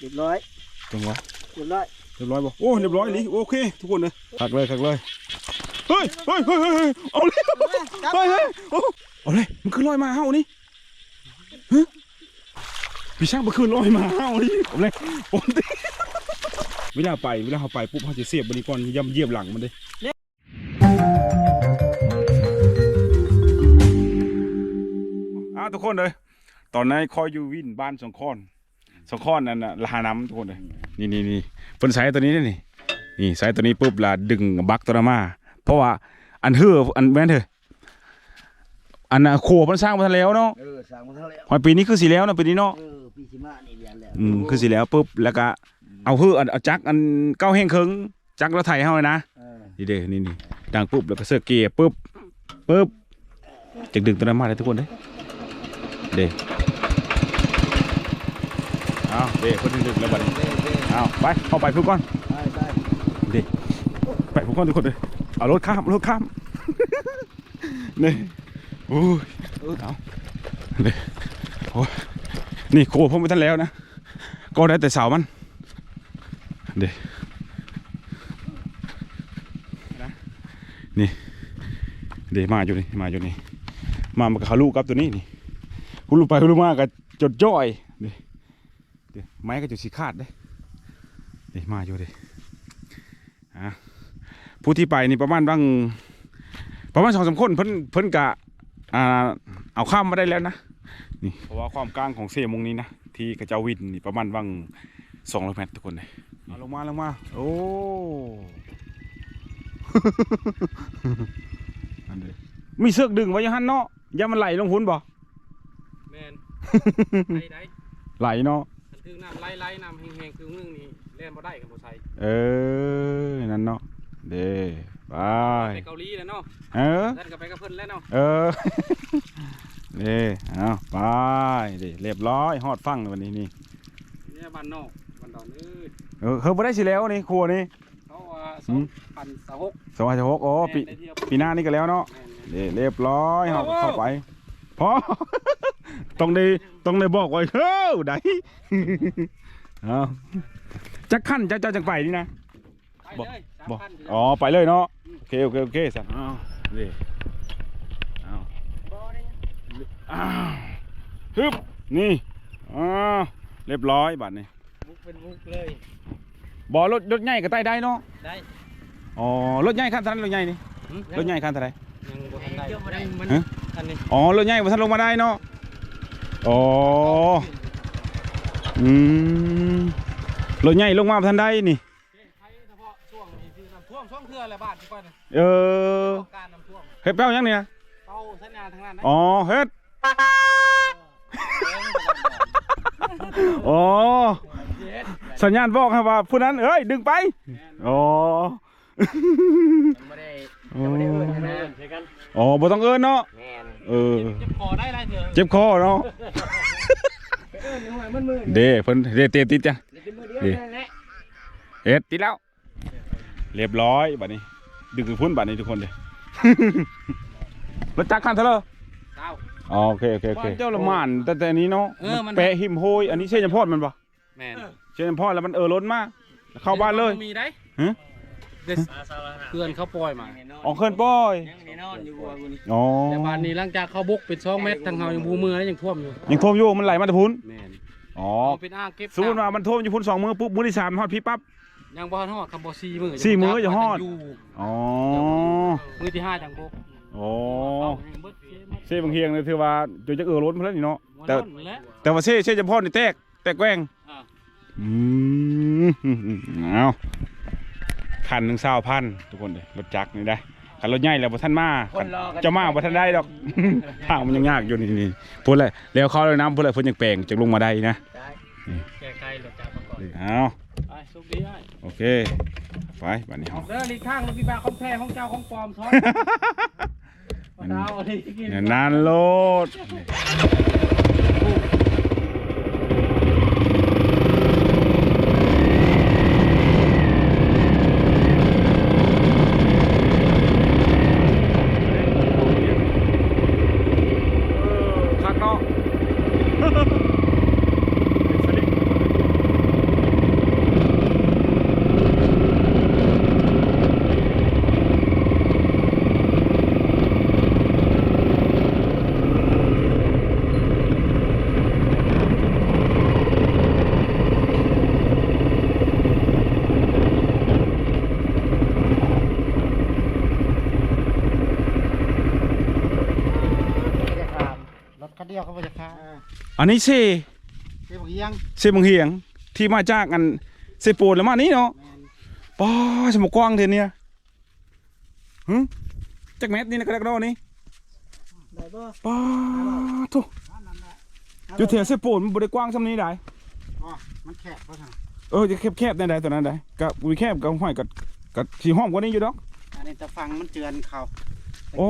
เรียบร้อยจังหวะเรียบร้อยเรียบร้อยบ่โอ้เรียบร้อยลิโอเค ทุกคนเลยขักเลยขักเลยเฮ้ยเฮ้ยเฮ้ยเฮ้ยเฮ้ยเอาเลยเฮ้ยเฮ้ยโอ้เอาเลยมันขึ้นลอยมาเฮานี่ฮะพี่ช่างมันขึ้นลอยมาเฮานี่เอาเลยผมดิเวลาไปเวลาเขาไปปุ๊บเขาจะเสียบบริกรย่ำเยียบหลังมันเลยอ้าวทุกคนเลย ตอนนั้นคอยอยู่วินบ้านสองคอน สองคอนนั่นน่ะลาน้ำทุกคนเลยนี่นี่นี่เพิ่นใส่ตัวนี้นี่นี่นี่ใส่ตัวนี้ปุ๊บและดึงบักตัวนั้นมา เพราะว่าอันเฮืออันแม่นเถอะอันน่ะโคเพิ่นสร้างมาทันแล้วเนาะเออสร้างมาทั้งแล้วหอยปีนี้คือสีแล้วเนาะปีนี้เนาะเออปีสิมานี่เรียนแล้วอืมคือสีแล้วปุ๊บแล้วก็เอาเฮืออันเอาจักรอันเก้าแห้งเคิงจักรรถไถเฮาเลยนะเออนี่เด้อนี่นี่ดังปุ๊บแล้วก็เสื้อเกียร์ปุ๊บปุ๊บจึงดึงตัวนั้นมาเลยทุกคนเด้อเด้ เอาเด้เพิ่นดึงแล้วบัดนี้เด้เด้เอาไปเข้าไปพุ่นก่อนไปไปไปพวกคนทุกคนเลยเอารถข้ามรถข้ามนี่โอ้ยเอานี่โอ้ยนี่โคผมไปทันแล้วนะก็ได้แต่เสามันเดี๋ยวนะนี่เดี๋ยวมาอยู่นี่มาอยู่นี่มามากับเขาลูกกับตัวนี้นี่คุณลูกไปคุณลูกมากับจดจ้อยเดี๋ยวเดี๋ยว ไม้ก็จุดสีขาดเด้เดี๋ยวมาอยู่เดี๋ยวอะผู้ที่ไปนี่ประมาณบางประมาณสองสามคนเพิ่นเพิ่นกะอ่าเอาข้ามมาได้แล้วนะนี่เพราะว่าความกลางของเสียมงนี้นะที่กระเจ้าวินนี่ประมาณบางสองร้อยเมตรทุกคนเลยเอาลงมาลงมาโอ้อันเด้อมีเสือกดึงไว้อยังหันเนาะอย่ามันไหลลงหุ่นบ่แมนไล่ได้ไหลเนาะ คันถึงน้ำไล่ไล่น้ำแห้งๆคือนึงนี่เล่นบ่ได้กับบ่ใส่เออนั่นเนาะเด้ไปไปเกาหลีแล้วเนาะเออท่านก็ไปกับเพิ่นแล้วเนาะเออนี่เอาไปดิเรียบร้อยฮอดฟังเลยวันนี้นี่เนี่ยบ้านนอกบ้านดอนเอ้ยเออเฮ้ยบ่ได้สิแล้วนี่ครัวนี่เขาว่าสหืองมพันสหกสองพันสิบหกโอ้ปีแม่นได้เที่ยวปีหน้านี่ก็แล้วเนาะแม่นนี่เรียบร้อยเฮาโอ้โหเข้าไป พอต้องได้ต้องได้บอกไว้เฮ้ยได้เอาจักขั้นจะจะจังไปนี่นะๆไปเลยสามบอกพันอ๋อไปเลยเนาะโอเคโอเคโอเคสันอ้าวนี่อ้าวบ่ได้อ้าวฮึบนี่อ้าวเรียบร้อยบัดนี้มุกเป็นมุกเลยบ่รถรถใหญ่ก็ใต้ได้เนาะได้อ๋อรถใหญ่คันเท่านั้นรถใหญ่นี่หึรถใหญ่คันเท่าไหรยังบ่ทันได้ ยังมันฮะอันนี้อ๋อรถใหญ่บ่ทันลงมาได้เนาะอ๋ออืมรถใหญ่ลงมาบ่ทันได้นี่ใช้เฉพาะช่วงนี้ที่น้ำท่วมช่วงเทื่ออะไรบ้านทุกคนเออต้องการน้ำท่วมเฮ็ดแป้วยังเนี่ยเป้าสัญญาณทางนั้นนะอ๋อเฮ็ดอ๋อเย็ดสัญญาณบอกให้ว่าผู้นั้นเอ้ยดึงไปอ๋อไม่ได้อ๋อไม่ได้เอิ้นนะใช่กันอ๋อบ่ต้องเอิ้นเนาะแม่น เออ เจ็บคอได้ไรเถอะเจ็บคอเนาะเอิ้นหน่อยมันมือเด้เพิ่นเด้เตะติดจ้ะเดี๋ยวจะมือเดียวนั่นแหละเอ็ดติดแล้ว เรียบร้อยบัดนี้ ดึงขึ้นพุ่นบัดนี้ทุกคนเลยรถจักรคันเท่าไหร่เก้าอ๋อโอเคโอเคโอเคเจ้าละหมานแต่แต่อันนี้เนาะเออมันแปะหิมโฮยอันนี้เช่นพอดมันปะแม่นเช่นพอดแล้วมันเออล้นมากเข้าบ้านเลยมีได้ ฮะเด็กเพื่อนเขาปล่อยมาออกเคลื่อนป้อย ยังได้นอนอยู่ว่าบุญอ๋อแต่บ้านนี้หลังจากเขาบุกเป็นช่องเม็ดทางเฮายังบูมือแล้วยังท่วมอยู่ยังท่วมอยู่มันไหลมาแต่พุ่นแม่นอ๋อเอาเป็นอ่างเก็บสมมติว่ามันท่วมอยู่พุ่นสองมือปุ๊บมือที่สามฮอดพี่ปั๊บ ยังบ่ฮอดคำบ่4มื้อสี่มื้อจะฮอดยู่อ๋อมื้อที่ห้าจังบุกโอ้เอายังเบิดเสียหมดเซ่บางเฮียงเลยถือว่าจนจะเออล้นเพื่อนนี่เนาะบ่แต่ล้นหมดแล้วแต่ว่าเซ่เซ่เฉพาะนี่แตกแตกแกว้งอ่า อืมเอา คันหนึ่งเศร้าพันทุกคนเลยรถจักรนี่ได้คันรถใหญ่แล้วบ่ท่านมาคันเจะมาบ่ท่านได้ดอก ทางมันยังยากอยู่นี่นี่พูดเลยแล้วเขาเลยน้ำพูดเลยเพิ่นยังแปลงจากลงมาได้นะได้แก้ไขรถจักรมาก่อนเอาไปสุขดีอ้ายโอเคไปบัดนี้อเฮาอกเด้อลีกข้างรถพี่บ้าของแท้ของเจ้าของปลอมซ้อนบ่ดาวอันนี้กินเนี่ยนานโลดคักเนาะ อันนี้เซเจ้าเฮียงเซบังเฮียง ที่มาจากอันเซโปนแล้วมานี้เนาะแมนป้าสมกว้างเทเนี่ยหึจักเม็ดนี่นะกระดกดอนี่ได้บ่ป้าทุอยู่แถวเซโปนมันบ่ได้กว้างซำนี้ได้อ๋อมันแคบเพราะฉะนั้นเออจะแคบๆได้ได้ตัวนั้นได้กับวิแคบกับห้อยกับกับสีห้อมกว่านี้อยู่ดอกอันนี้จะฟังมันเจือนเขาโอ้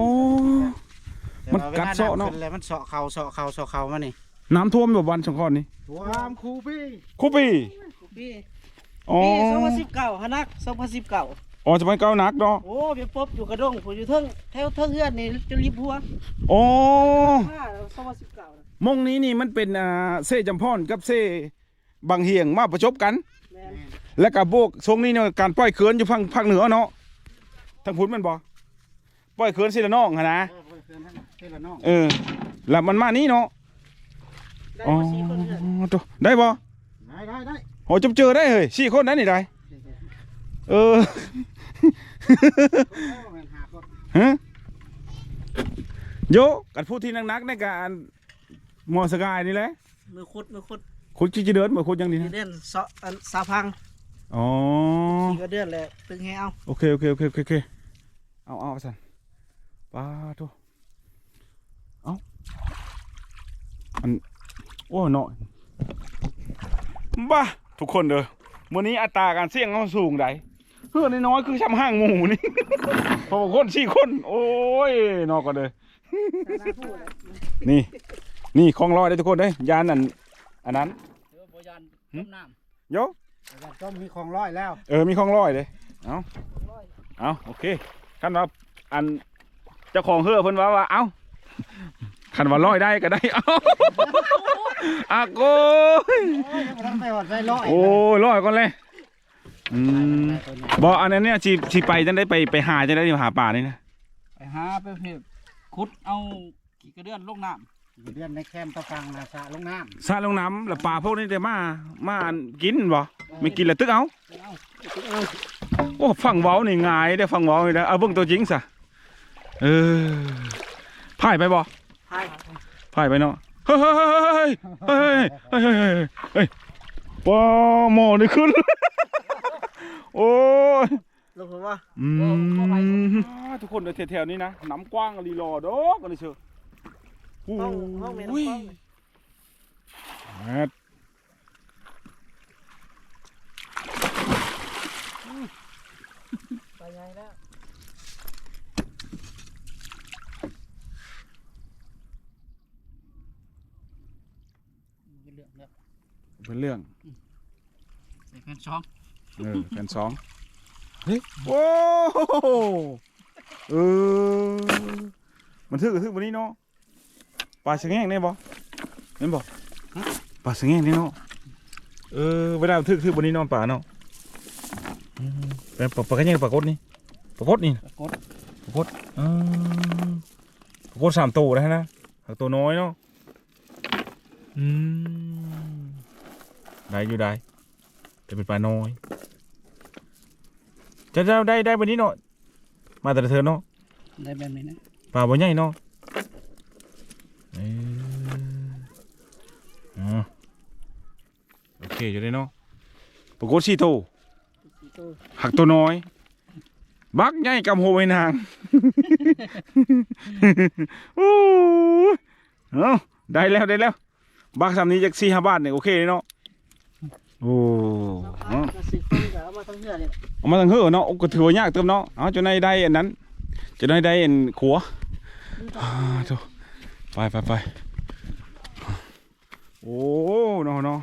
แต่มันว่ากัดวลเซาะเนาะำขึ้แล้วมันเสาะเขาเสาะเขาเสาะเขามานี่ น้ำท่วมแบบวันสองข้อนนี่วามคูพี่คุปีพี่อ๋อพี่สองพันสิบเก้าฮะนักสองพันสิบเก้าอ๋อจะไปเก้านักเนาะโอ้เบียปบอยู่กระดงผมอยู่เทิงแถวเทิงเฮือนนี่จะรีบหัวโอ้ห้าสองพันสิบเก้ามงนี้นี่มันเป็นอ่าเซ่จำพอนกับเซ่บางเฮียงมาประจบกันแม่นและกับโบกทรงนี้เนาะการปล่อยเขื่อนอยู่ฝั่งภาคเหนือเนาะทางพุ้นแมันบ่ปล่อยเขื่อนสิละน้องหั่นนะเออเพื่อนนั่นน่ะเพื่อนละน้องเออแล้วมันมานี้เนาะ ได้อ๋อมาสี่คนเฮือนตัวได้บ่ได้ได้ได้โอ้จบเจอได้เฮ้ยสี่คนได้นี่ได้เออโอ้แม่นหาคนฮะโยกันพูดที่นักๆในการมอสกายนี่แหละมือคุดมือคุดคุณจีจะเดินเหมือนคุณยังดีมีนะเดือนเสาะอันสาพังอ๋อ สี่ก็เดือนแหละตึงให้เอาโอเคโอเคโอเคโอเคโอเคเอาเอาสันป้าทุเอาอัน โอ้เนาะบ้าทุกคนเด้อวันนี้อัตราการเสี่ยงเขาสูงไดเพื่อนน้อยๆคือช้ำห้างหมูนี่เพอคนสี่คน โอ้ยนอกก็เลยนี่ นี่คลองลอยได้ทุกคนเด้ยยานอันอันนั้นเดี๋ยวบยันหึต้มน้โยแต่ว่าต้มมีของร้อยแล้ว เออมีคลองลอยเลยเอาำร้อยเอาโอเคคันว่าอันเจ้าของเฮือเพิ่นว่าว่า เอา คันว่าลอยได้ก็ได้เอาอาโกยโอ้ยยังบ่ทันไปหอดไปร้อยโอ้ยลอยก่อนเลยอืมบอกอันนั้นเนี่ยสิสิไปจังได้ไปไปหาจังได้หาป่านี่นะไปหาไปเพ็บคุดเอาขี่กระเดือนลงน้อยู่เดือนในแคมป์ตะฟังนาสะลงน้ซาลงน้ำแล้วป่าพวกนี้ได้มามาอันกินบ่ไม่กินแล้วตึกเอาำเอาเอาโอ้ฟังเว้านี่ง่ายได้อฟังเว้านี่นะเอาเบิ่งตัวจริงซะเออพ่ายไปบ่ พ่ายไปเนาะเฮ้ยเฮ้ยเฮ้ยเฮ้ยเฮ้ยเฮ้ยเฮ้ยปอหมอนี่ขึ้นโอ้ยลงผมว่าอืมทุกคนในแถวๆนี้นะน้ำกว้างรีรอดอกกันเลยเชียวห้องห้องเมนห้องไปไงแล้ว เป็นเรื่องใส่แผ่นช่องเออแผ่นสองเฮ้ยโอ้โหเออมันทึกกับทึกวันนี้เนาะปลาสะแงงเนี่ยบ่เห็นบ่ปลาสะแงงนี่เนาะเออเวลามันทึกทึกวันนี้เนาะปลาเนาะอืมเป็นปลาปลากระแยงปลากดนี่ปลากดนี่กดปลากดอืมปลากดสามตัวนะฮะนะหักตัวน้อยเนาะอืม ได้อยู่ได้แต่เป็นปลาน้อยจะได้ได้ได้วันนี้เนาะมาแต่ละเธอเนาะได้แบบนี้นะปลาบ่ใหญ่เนาะเอออ๋อโอเคอยู่ได้เนาะปรากฏสี่ตัวสี่ตัวหักตัวน้อย บักใหญ่กำโหไว้นางโอ้ยเอาได้แล้วได้แล้ว บักสามนี้จากสี่ห้าบาทเนี่ยโอเคเลยเนาะ โอ้เอามาสิบคนก็เอามาทั้งเรือเนี่ยเอามาทางเฮือเนาะก็ถือว่ายากเติมเนาะเอาจนได้ได้อันนั้นจะได้ได้อันขัวอ่าโถ่ไปไปไปโอ้เนาะเนาะ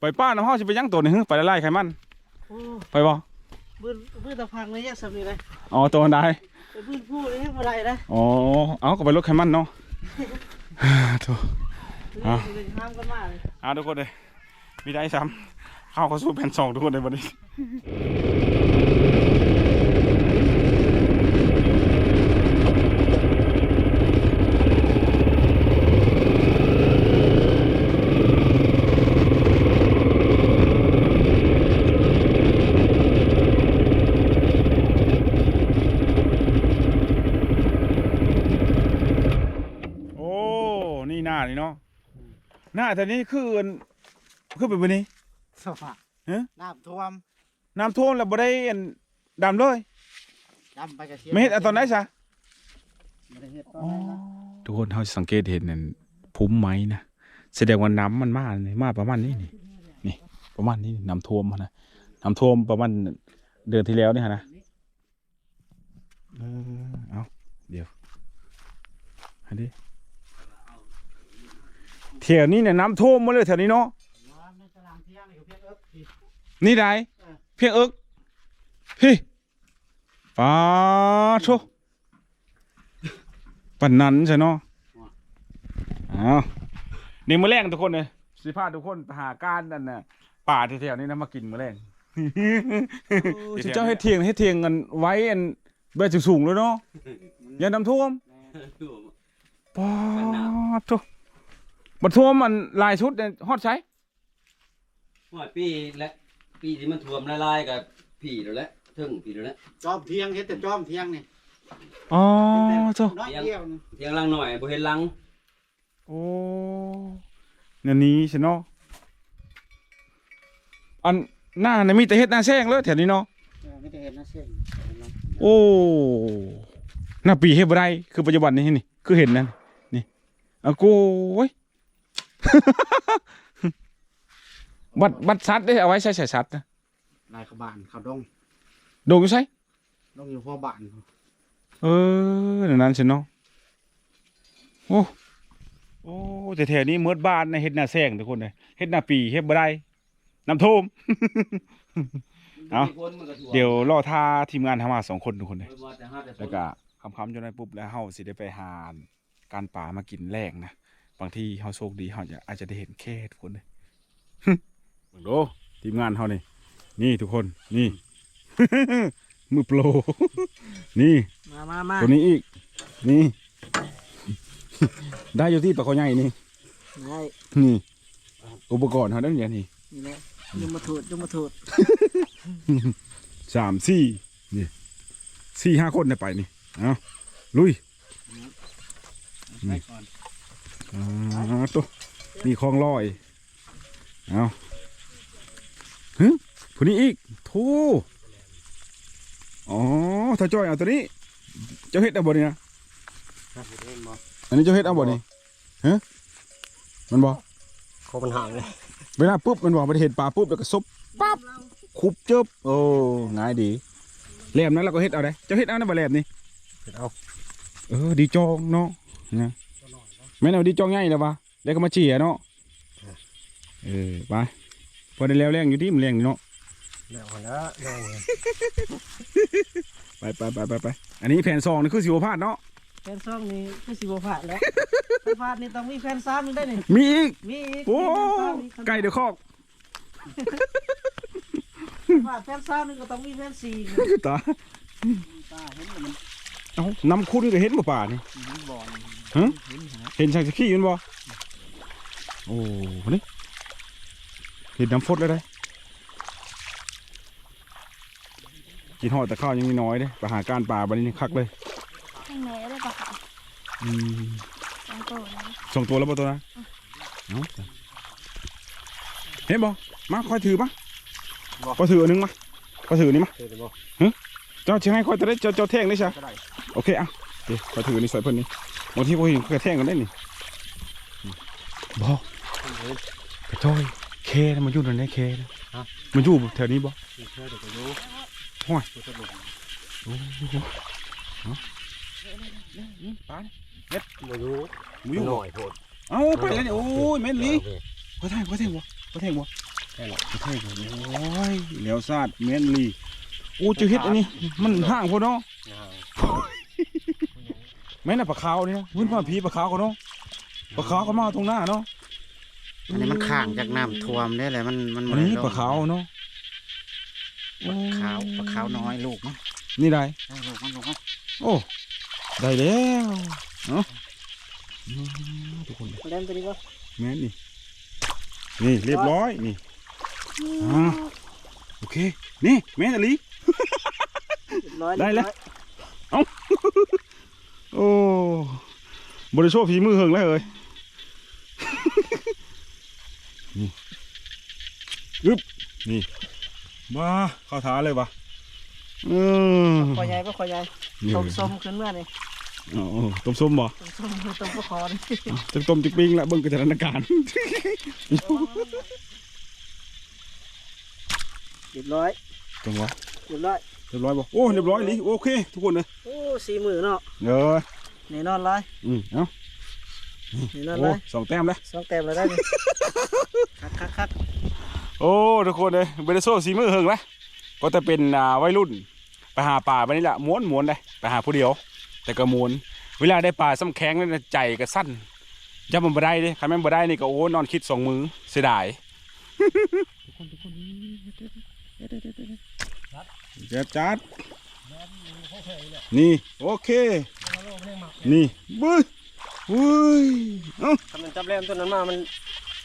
ไปป้าน้ำห้อจะไปยังตัวหนึ่งไปละลายไขมัน โอ้ไปบ่บื้นบื้นตะพังเลยแยกสำนีเลยอ๋อตัวอันใดไปบื้นผู้เลยให้มาได้นะอ๋อเอาก็ไปลดไขมันเนาะโถูอะเลยห้ามกันมากเลยอ่าทุกคนเลยมีได้ซ้ำ เข้าเขาสู่แผ่นสองทุกคนในวันนี้โอ้นี่หน้านี่เนาะหน้าแต่นี้คือคือเป็นแบบนี้ สภาพฮะน้ำท่วมน้ำท่วมแล้วบ่ได้อันดำเลยดำไปกระเทียไม่เฮ็ดอันตอนไหนซะไม่ได้เฮ็ดตอนไหนนะทุกคนเขาสังเกตเห็นนั่นพุ่มไม้นะแสดงว่าน้ำมันมานี่มาประมาณนี้นี่นี่ ประมาณนี้น้ำท่วมหั้นนะน้ำท่วมประมาณเดือนที่แล้วนี่ฮะนะเออเอาเดี๋ยวอันนี้แถวนี้เนี่ยน้ำท่วมหมาเลยแถวนี้เนาะ นี่ไดเออเพียงเอิกพี่ป้าโชปันนั้นใช่เนาะอ้าวนี่มื้อแรงทุกคนเลยสิพาทุกคนไปหาก้านนั่นน่ะป่าแถวๆนี้นะมากินมื้อแรงสิเจ้าเฮ็ดเทียงเฮ็ดเทียงกันไว้อันแบบสูงๆเลยเนาะอย่าน้ำท่วมป้าโชบัดท่วมมันหลายชุดเนี่ยฮอดใช้หอยปีและ ปีที่มันท่วมละลายกับผีแล้วแหละถึงผีแล้วแหละจอมเที่ยงเฮ็ดแต่จอมเที่ยงนี่อ๋อโชน้อยเดียวนี่เทียงลังหน่อยบ่เห็นลังโอ้เนี่ยนี้ใช่เนาะอันหน้าเนี่ยมีแต่เฮ็ดหน้าแซงเลยแถวนี้เนาะเออไม่ได้เห็นนะเส้นโอ้หน้าปีเฮ็ดบ่ได้คือปัจจุบันนี้นี่คือเห็นนั่นนี่อะโกย บัตรบัตรซัดได้เอาไว้ใช้ใส่ซัดนะลายเขาบานเขาดงโดงอยู่ใช่ดงอยู่พ่อบ้านเออนั่นนั่นใช่เนาะโอ้โอ้แต่แถวนี้เมืดบ้านในะเฮ็ดหน้าแซงทุกคนเลยเฮ็ดหน้าปีเฮ็ดบ่ได้น้ำท่วมเอ้ามีคนมันก็ท่วมเดี๋ยวรอท่าทีมงานทำมาสองคนทุกคนเลยเออว่าแต่ห้าแต่ฝนแล้วก็คำๆจนได้ปุ๊บแล้วเฮาสิได้ไปหาการป่ามากินแรงนะบางทีเฮาโชคดีเฮาจะอาจจะได้เห็นแค่ทุกคนเลย เบิ่งโดทีมงานเฮานี่ นี่ทุกคนนี่ มือโปร นี่ มามามาตัวนี้อีก นี่ ได้อยู่ที่ปลาคอใหญ่นี่ ได้นี่ อุปกรณ์เขาเด้านอย่างนี้นี่แหละยมมาถูดยมมาถูดสามสี่นี่สี่ห้าคนได้ไปนี่เอาลุยไปก่อนอ่าตัวมีคลองลอยเอา ฮึผู้นี้อีกโธ่อ๋อถ้าจ้อยเอาตัวนี้ เจ้าเฮ็ดเอาบ่นี่นะอันนี้เจ้าเฮ็ดเอาบ่นี่ฮะมันบ่เขามันห่างเลยเวลาปุ๊บมันบอกมันเห็นปลาปุ๊บแล้วก็ซบปั๊บคุบเจิบโอ้ง่ายดีแหลมนั้นเราก็เฮ็ดเอาได้เจ้าเฮ็ดเอานะบ่แหลมนี่เอาเออดีจองเนาะนะแม่นเอาดีจองใหญ่แล้ววะแล้วก็มาเจียเนาะเออไป พอได้แล้วแรงอยู่ที่มันแรงอยู่เนาะเดี๋ยวแล้วแรงไปไปไปไปไปอันนี้แผนซองนี่คือสิบพลาดเนาะแฟนซ่องนี่คือสิบผ่านแล้วถ้าผ่านนี่ต้องมีแฟนซ้ำได้นี่มีอีก มีอีก โอ้มีแฟนซ้ำอีกไก่เดือคอกผ่านแฟนซ้ำนี่ก็ต้องมีแฟนสี่ตาตาเห็นแล้วมันเอ้าน้ำคุณก็เห็นบ่ป่านี่มันบ่อนฮะเห็นนะเห็นชักสขี้อยืนบ่โอ้นี่ เห็นน้ำฟดเลยได้อกินหอดแต่ข้าวยังมีน้อยเด้ไปหาการป่าบันนี้คักเลยข้างในได้ปะคะอืมสองตัวนะส่งตัวแล้วบ่ตัวนะเอาเห็นบ่มาค่อยถือมาค่อยถืออันหนึงมาค่อยถืออันนี้มาเห็นบ่เจ้าเชียงให้ค่อยจะได้เจ้าเจ้าแท่งได้ใช่ก็ได้โอเคอะเดี๋ยวค่อยถืออันนี้ใส่เพิ่นนี่บางทีพวกเห็นกระแท่งกันได้นี่บ่กระจ้อย เคนะมันอยู่ตรงไหนเคนะมันอยู่แถวนี้บ่เชื่อเดี๋ยวก็รู้ห้อยจะลงโอ้โหเอานี่ปลาเนี่ยไม่รู้มันอยู่หบ่น่อยโพดเอาไปแล้วนี่โอ้ยแม่นลีกระแท่งกระแท่งบ่กระแท่งบ่ใช่หรอกกระแท่งบ่โอ้ยเหลียวซาดแม่นลีโอ้เจะเฮ็ดอันนี้ มันห่างพอเนาะแม่นน่ะปลาขาวนี่นะพื้นผ้าผีปลาขาวเขาเนาะปลาขาวเขามาตรงหน้าเนาะ อันนี้มันข้างจากน้ำท่วมได้เลยมันมันอันนี้ปลาขาวเนาะปลาขาวปลาขาวน้อยลูกมั้งนี่ได้ได้ลูกมันลูกมันโอ้ได้แล้วเนาะอืมทุกคนเล่นตัวนี้ก็แม่นนี่นี่เรียบร้อยนี่อ่าโอเคนี่แม่นอลีร้อยได้แล้วโอ้บริโภคฝีมือเหิงแล้วเอ้ย นี่อึ๊บนี่มาเข้าท้าเลยปะเออคอใหญ่ก็คอใหญ่นี่ต้มส้มขึ้นเมื่อนี่อ๋อต้มส้มบ่ต้มส้มต้มปลาคอนี่จะต้มจิกปิ้งละเบิ่งกระจานการณ์เรียบร้อยจังหวะเรียบร้อยเรียบร้อยบ่โอ้เรียบร้อยนี่โอเค ทุกคนเลยโอ้สีมือเนาะเออแน่นอนเลยอืมเอ้าแน่นอนโอ้เลยสองแต้มเลยสองแต้มเลยได้นี่คักคักคักโอ้ทุกคนเลยเบเดโซสีมือเฮิงละก็จะเป็นอ่าวัยรุ่นไปหาป่าไปนี่แหละม้วนม้วนเลยไปหาผู้เดียว แต่ก็ม้วนเวลาได้ป่าซ้ำแข็งนี่นะใจก็สั้นย่ามันบ่ได้เดิใครแม่นบ่ได้นี่ก็โอ้นอนคิดสองมือเสียดายจัดจัดนี่โอเค นี่บึ้ย อุ้ยเอ้าทำมันจับแรมตัวนั้นมา มัน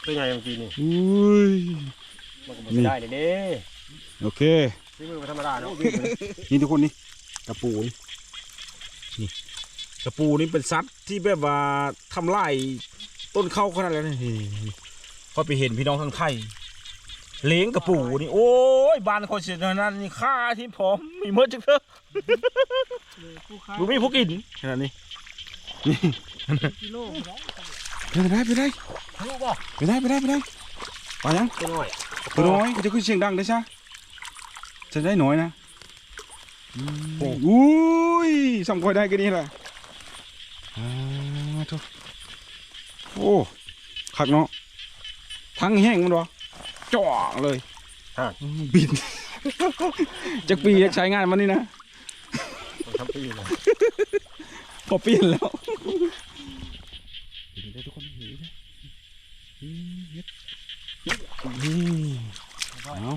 เป็นไงเมื่อกี้นี่ อุ้ย มันก็นี่บ่ได้เด้โอเคสีมือธรรมดาเนาะนี่ทุกคนนี่กระปูนี่นี่กระปูนี่เป็นสัตว์ที่แบบว่าทำลายต้นข้าวขนาดนั้นเลยนี่นี่นี่พอไปเห็นพี่น้องทางไทย เลี้ยงกระปูนี่ โอ้ยบ้านคนเสียนั้นนี่ค่าที่ผมมีเมื่อจังเถอะผู้ค้าดูมีผู้กินขนาดนี้ กิโลไปได้ไปได้รู้บ่ไปได้ไปได้ไปได้ไปยังตัวน้อยตัวน้อยจะขึ้นเสียงดังได้ใช่จะได้น้อยนะอุ้ยสำคอยได้กันนี่แหละอ่าทุกโอ้ขักเนาะทั้งแห้งมันวะจ่อเลยบินจักปีจักใช้งานมันนี่นะทำปีเลยพอเปลี่ยนแล้ว เอา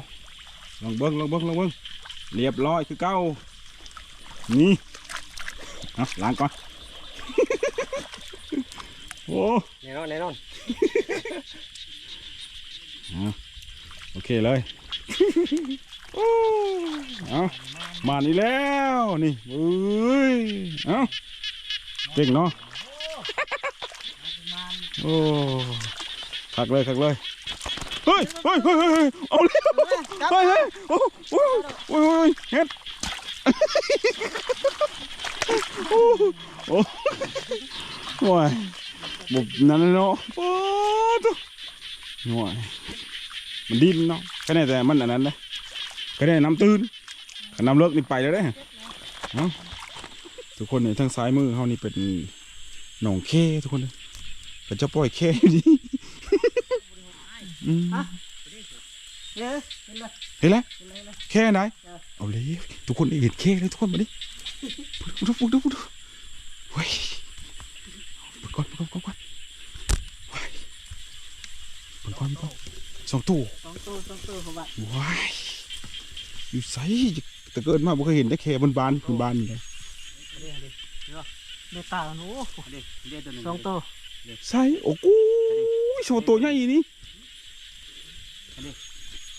ลองเบิ้งลองเบิ้งลองเบิ้งเรียบร้อยคือเก้านี่เอาล้างก่อนโอ้แน่นอนแน่นอนโอเคเลยโอ้เอามานี่แล้วนี่เอ้ยเอาเก่งเนาะโอ้ ขักเลยขักเลยเฮ้ยเฮ้ยเฮ้ยเฮ้ยเฮ้ยเอาเลยเฮ้ยเฮ้ยโอ้โอ้โอ้ยโอ้ยเฮ็ดโอ้โอ้โอ้ยบุบนั่นเนาะโอ้ตัวโอ้ยมันดิ้นเนาะก็ได้แต่มันอันนั้นเลยก็ได้น้ำตื้นก็น้ำเลิกนี่ไปแล้วเด้เอ้าทุกคนเนี่ยทางซ้ายมือเขานี่เป็นหนองเคทุกคนเลยก็จะปล่อยเคอยู่ดีอืมเนี่ย เป็นไรเห็นแล้วเป็นไรเลยแค่ไหนเอาเลยทุกคนเห็นแค่เลยทุกคนมาดิดูดูดูดูดูเฮ้ยเปิดก่อนเปิดก่อนเปิดก่อนเฮ้ยเปิดก่อนเปิดก่อนสองตู้สองตัวสองตัวของบ้านว้ายอยู่ใสแต่เกิดมาบ่เคยเห็นได้แค่บนบานบนบานนี่เลยเดี๋ยวเดี๋ยวเดี๋ยวตาหนูเด็กเด็กตัวหนึงสองตัวใสโอ้โหโชว์ตัวใหญ่นี่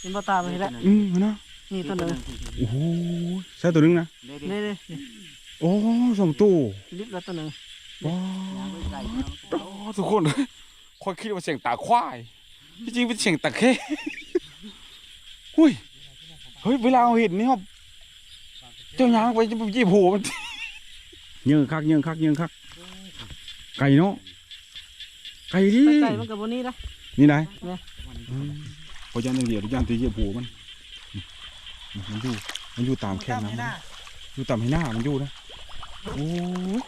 เป็นบ่ตาไปแล้วอืมนะนี่ตัวหนึงโอ้โหใช่ตัวหนึงนะเด็กนี่นี่นี่โอ้สองตู้ลิบแล้วตัวหนึงว้าวทุกคนคอยคิดว่าเสียงตาควายที่จริงเป็นเสียงตาเข้หุ้ยเฮ้ยเวลาเราเห็นนี่ครับเจ้ายางไปจะไปจีบหัวมัน เยิงคักเยิงคักเยิงคักไก่เนาะ ไก่ดิไปไก่มันกับบนนี้นะนี่ไหนเนี่ยอืมพอยานอย่างเดียวยันตีเหยียบหัวมันอืมมันอยู่ มันอยู่ตามแค่นั้นนะอยู่ตามให้หน้ามันอยู่นะ โอ้ย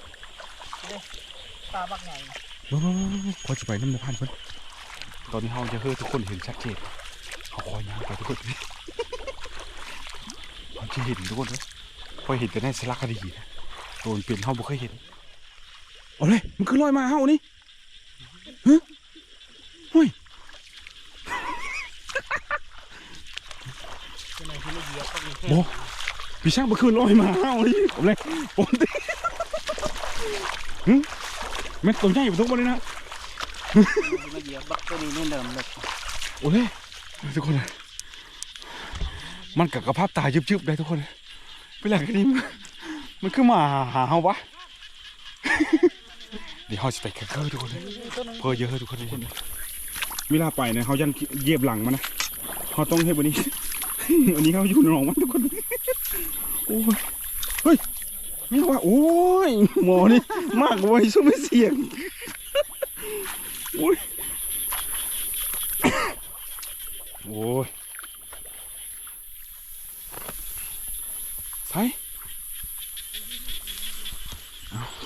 ตาบักใหญ่ว้าวพอจะไปน้ำในพันเพิ่นตอนนี้เฮาจะเฮ้ทุกคนเห็นชัดเจนเขาคอยยางไปทุกคนเขาจะเห็นทุกคนเลยพอเห็นกันในสลักคดีนะโดนเปลี่ยนเฮาบ่เคยเห็นเอาเลยมันคือลอยมาเฮานี่ ฮะเฮ้ยบพี่ช่างบ่คือลอยมาเฮานี่ผมเลยผมติหึแม่นตัวใหญ่อยู่ทุกคนเลยนะมาเหยียบบักตัวนี้นี่เดิมเลยโอ้ยทุกคนเลยมันกับกระพับตายึบๆได้ทุกคนเลยเวลากันนี้มันมันคือมาหาเฮาวะ เดี๋ยวเฮาจะไปกันเกอร์ทุกคนเลยเพื่อเยอะทุกคนเลยเวลาไปนะเขายันเยียบหลังมันนะเขาต้องให้วันนี้วันนี้เขาอยู่ในหนองมันทุกคนโอ้ยเฮ้ยไม่ว่าโอ้ยหมอนี่มากกว่าสู้ไม่เสียงโอ้ยโอ้ยใส่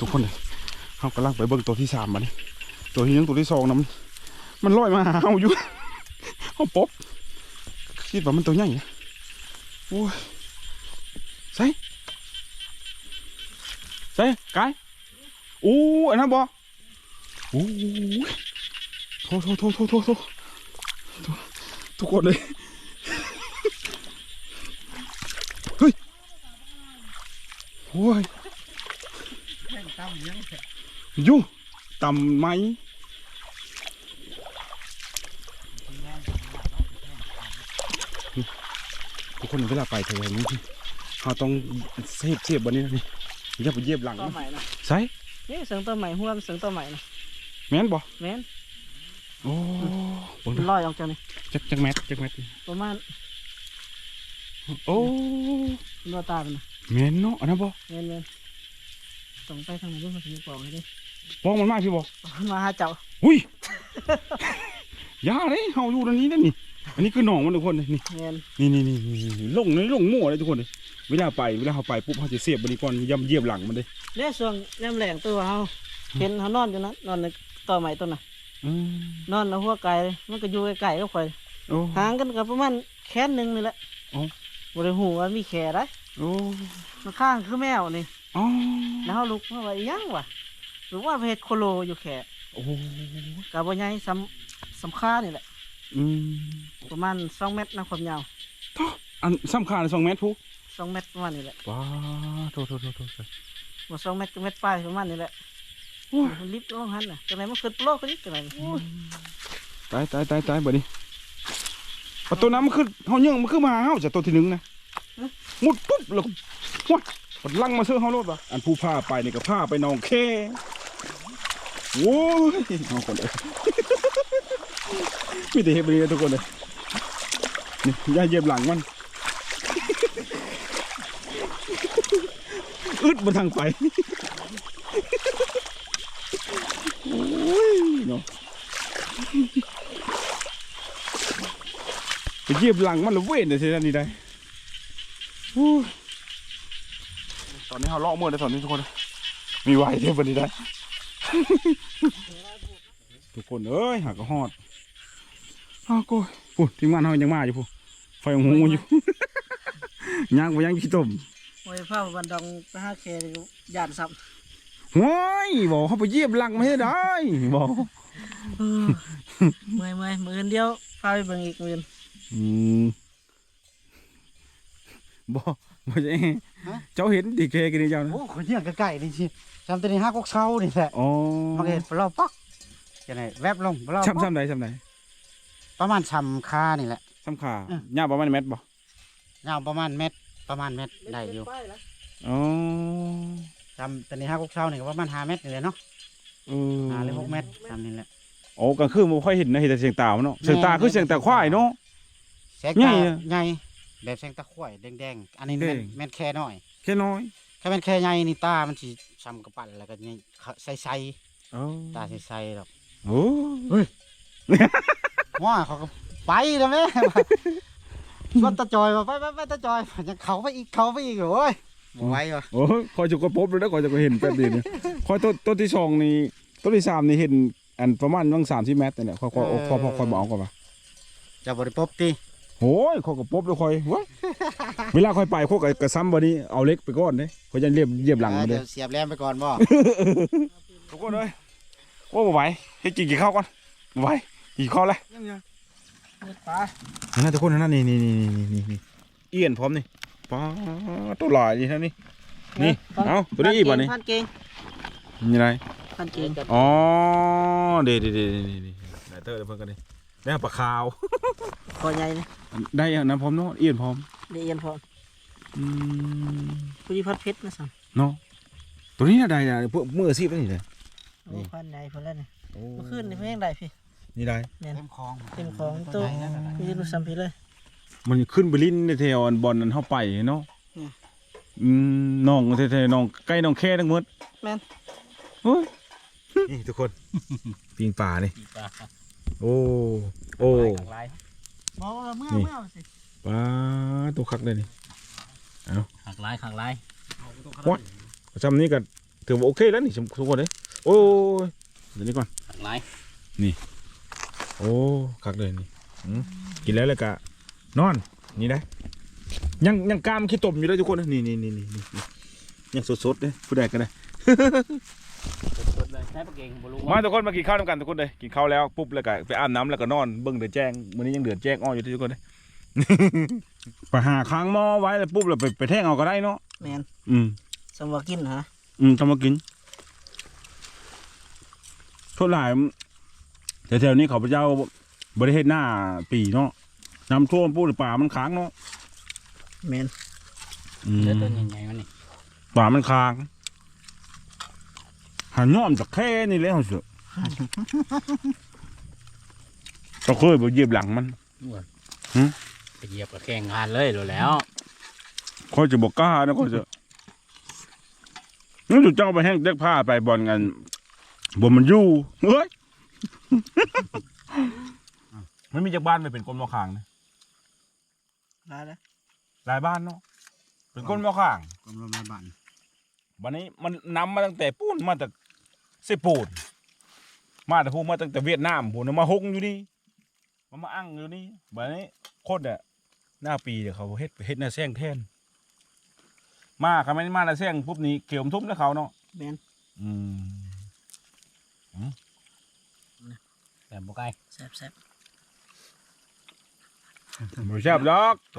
ทุกคนเลย เขากำลังไปเบิ่งตัวที่สามมานี่ตัวที่หนึ่งตัวที่สองนะมันมันลอยมาหาเอาอยู่เขาปบคิดว่ามันตัวใหญ่นะโอ้ยใส่ใส่กายโอ้อันนั้นบอโอ้ยโทษโทษโทษโทษโทษโทษทุกคนเลยเฮ้ยโอ้ยแม่งตำ ยังแท้อยู่ต่ำไหมทุกคนเวลาไปเทนี้เราต้องเสียบเสียบบนนี้นะนี่อย่าไปเหยียบหลังตัวนะใหม่นะใส่นี่เสียงตัวใหม่หัวมันเสียงตัวใหม่นะแม่นบ่แม่นโอ้บนมันลอยออกจากนี่จักจักแมทจักแมทประมาณโอ้นัวตาเป็นนะแม่นเนาะอันนั้นบ่แม่นแม่น ส่งไปทางไหนด้วยมันถึงจะบอกให้ดิป้องมันมาพี่บ่มันมาหาเจ้าอุ้ยอย่าเลยเฮาอยู่ตรงนี้นะนี่อันนี้คือหนองมันทุกคนนี่แม่นนี่นี่นี่นี่นี่ลงนี่ลงมั่วเลยทุกคนเลยเวลาไปเวลาเขาไปปุ๊บเขาจะเสียบบริกรย่ำเหยียบหลังมันเลยเนี่ยส่วนแนมแหลงตัวเฮาเห็นเขานอนอยู่นะนอนในต่อใหม่ต้นน่ะอืมนอนแล้วหัวไก่มันก็อยู่ไกลๆก็ค่อยโอ้ห่างกันกับประมาณแขนหนึ่งนี่แหละอ๋อบริหูว่ามีแขได้โอ้มันข้างคือแมวนี่ อ๋อแล้วเขาลุกมาว่าอีหยังวะหรือว่าเพชรโคโลอยู่แขโอ้กับว่าใหญ่สำสำค่านี่แหละ อืมประมาณสองเมตรนะความยาวท่ออันสำคัญสองเมตรผู้สองเมตรประมาณนี้แหละว้าโทษโทษโทษโทษโทษว่าสองเมตรกับเมตรปลายประมาณนี้แหละโอ้ยมันลิฟต์ลงหันน่ะจังไหนมันขึ้นโลกกันนี่จังไหนตายตายตายตายบ่นี้ประตูน้ำมันคือเฮายังมันคือมาหาเฮาจากตัวที่หนึ่งนะมุดปุ๊บแล้วก็ว้า มันลังมาเสื้อเฮารถวะอันผู้พาไปนี่ก็พาไปนองแค่โอ้ยเอาคนเลยมีแต่เฮบริเลยทุกคนเลยนี่ย่าเยียบหลังมันอึดบนทางไปโอ้ยเนาะไปเยียบหลังมันและเว้นเลยสิอันนี้ได้โอ้ย อนนี้เขาเลาะมือได้ตอนนี้ทุกคน มีไหวเท่าบันนี้ได้ ทุกคนเอ้ยหากระหอดอ้าวโก้ยพูดทีมงานเขายังมาอยู่พูดไฟหงอยู่ ย่างไปย่างขี้ต้มโอ้ยผ้าบันดองไปห้าแขนี่ก็ยานซ้ห้ยบอกเขาไปเยียบหลังไม่ได้บอกำเออเมื่อยเมื่อยมืออนเดียวพาไปเบิ่งอีกมืออนอืมบอกบอกจะ เจ้าเห็นดิเคกันนี่เจ้านะโอ้คนเยี่ยงใกล้ๆนี่สิจำตัวนี้ห้ากกเช้านี่แหละอ๋อมันก็เห็นปลาปักจะไหนแวบลงปลาช้ำช้ำไหนช้ำไหนประมาณช้ำคานี่แหละช้ำขาอืมย่าประมาณเม็ดบ่ยาวประมาณเม็ดประมาณเม็ดได้อยู่อ๋อจำตัวนี้ห้ากกเช้านี่ก็ประมาณห้าเม็ดนี่เลยเนาะเออห้าหรือหกเม็ดจำนี่แหละโอ้กลางคืนบ่ค่อยเห็นนะเห็นแต่เสียงตามันเนาะเสียงตาคือเสียงตาควายเนาะแสงใหญ่ตาอะใหญ่ แบบแสงตะข่วยแดงๆ อันนี้แม่นแดง แม่นแค่น้อยแค่น้อยแค่แม่นแค่ใหญ่นี่ตา มันสิช้ำกระปั่นแล้วก็ใหญ่ใสอ๋อๆตาใสๆดอกโอ้ว่าเขาก็ไปแล้วแม่ก็ตาจอยว่าไปไปไปตาจอยยังเขาไปอีกเขาไปอีกโอ้ยบ่ไหวว่ะโอ้ยคอยจะก็พบเลยนะคอยจะก็เห็นแป๊บเดียวเนี่ยคอยต้นต้นที่สองนี่ต้นที่สามนี่เห็นอันประมาณว่างสามที่เมตรเนี่ยคอยคอยเออคอยคอยคอยบอกก่อนว่าจะบริปบตี โอ้ยคอยกับพบเลยคอยเว้ยเวลาคอยไปคอยกับกระซ้ำวันนี้เอาเล็กไปก่อนเนี่ยคอยจะเรียบเรียบหลังมาเลยเดี๋ยวเสียบแรมไปก่อนบ่ทุกคนเลยโอ้บ่ไหวให้กินกี่ข้าวก่อนบ่ไหวกี่ข้าวเลยปลานั่นทุกคนนั่นนี่นี่นี่นี่นี่นี่เอียนพร้อมนี่ป้าตัวหลายนี่ท่านี่นี่เอาตัวนี้อีกบ่นี่พันเก่งนี่ไรพันเก่งอ๋อเดี๋ยวเดี๋ยวเดี๋ยวเดี๋ยวเดี๋ยวได้เตอร์เดี๋ยวเพิ่งกันดิ ได้ปลาขาวคอใหญ่นี่ได้อันนั้นพร้อมเนาะเอียนพร้อมเดียนพออืมผู้ที่พัดเพชรนะสันเนาะตัวนี้น่ะได้นะพวกมืออาชีพนี่เลยโอ้พันใหญ่พอแล้วนี่เมื่อคืนนี่เพิ่งได้พี่นี่ได้เต็มคลองเต็มของตู้พี่รู้ซ้ำพี่เลย มันขึ้นไปลิ้นในแถวอันบอลนั้นเข้าไปเนาะอืมอืมน้องแท้ๆน้องใกล้น้องแค่ทั้งหมดแม่นโอ้ยนี่ทุกคน ปิงป่านี่ปลา โอ้ โอ้หลายบอกว่าเมื่อนี่เมื่อสิปลาตัวคักเลยนี่หักหลายหักหลายจำนี้ก็ถือว่าโอเคแล้วนี่ทุกคนเลยโอ้ยเดี๋ยวนี้ก่อนหักหลายโอ้คักเลยนี่อืมกินแล้วเลยกะนอนนี่ได้ยังยังกล้ามขี้ตมอยู่เลยทุกคนนี่นี่นี่นี่นี่ยังสดๆเลยผู้ใดก็ได้ สดๆเลยใช้ปลาเก่งบ่รู้มาทุกคนมากินข้าวด้วยกันทุกคนเลยกินข้าวแล้วปุ๊บแล้วก็ไปอาบน้ำแล้วก็นอนเบิ่งเดือดแจ้งวันนี้ยังเดือดแจ้งอ้ออยู่ที่ทุกคนเลย ไปหาค้างหม้อไว้แล้วปุ๊บแล้วไปไปแท่งเอาก็ได้เนาะแม่นอืมสำว่ากินฮะอืมทำมากินโทษหลายแถวๆนี้เขาพเจ้าบริเทศหน้าปีเนาะน้ำท่วมปุ๊บป่ามันค้างเนาะแม่นอืมเลือดตัวใหญ่ๆมันนี่ป่ามันค้าง หันย้อมจากแค่นี่เลยเหรอเสือเราเคยไปเหยียบหลังมันหืมไปเหยียบกับแข่งงานเลยรู้แล้วคอยจะบอกกล้านะคอยจะนั่นจุดเจ้าไปแห้งเด็กผ้าไปบอลกันบนมันอยู่เฮ้ยมันมีจากบ้านไปเป็นก้นมอขางนะได้แล้วหลายบ้านเนาะเป็นก้นมอขางกรมรมรายบ้านวันนี้มันนำมาตั้งแต่ปูนมาจาก เซปูนมาแต่พูมาตั้งแต่เวียดนามพูนมาฮงอยู่นี่มันมาอั้งอยู่นี่วันนี้โคตรอะหน้าปีเดี๋ยวเขาเฮ็ดเฮ็ดหน้าแซงแทน มาคำไม่มาหน้าแซงปุ๊บนี้เกี่ยวมทุ่มแล้วเขาเนาะแม่นอืมแต่บ่ไกลแซ่บแซ่บบ่แซ่บดอกโต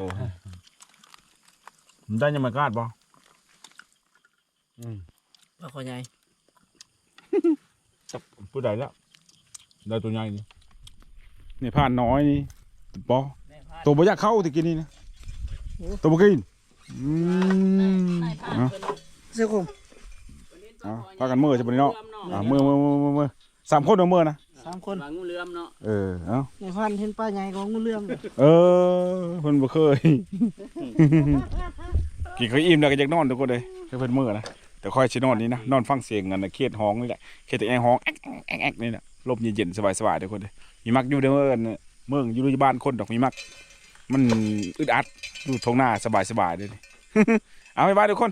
มันได้ยังมากาดบ่อืมปลาคอใหญ่ ผู้ใดแล้วได้ตัวใหญ่นี่นี่ผ่านน้อยนี่ปอตัวบ่อยากเข้าที่กินนี่นะตัวบ่กินอืมเอาเสื้อคลุมเอาพากันมือใช่ปะนี่เนาะอ่ามือมือมือมือมือสามคนเอามือนะสามคนวางงูเหลือมเนาะเออเอาในพันเห็นปลาใหญ่ของงูเหลื่อมเออเพิ่นบ่เคยกินข้าวอิ่มแล้วก็อยากนอนทุกคนเลยให้เพิ่นมือนะ แต่ค่อยสินอนนี่นะนอนฟังเสียงกันนะเครียดห้องนี่แหละเครียดแต่แอร์ห้องแอ๊กแอ๊กแอ๊กนี่แหละลมเย็นๆสบายๆทุกคนเลยมีมักอยู่เด้อเอิ้นเมืองอยู่ที่บ้านคนดอกมีมัก มันอึดอัดอยู่ทงหน้าสบายๆเด้อนี่เอาไปบายทุกคน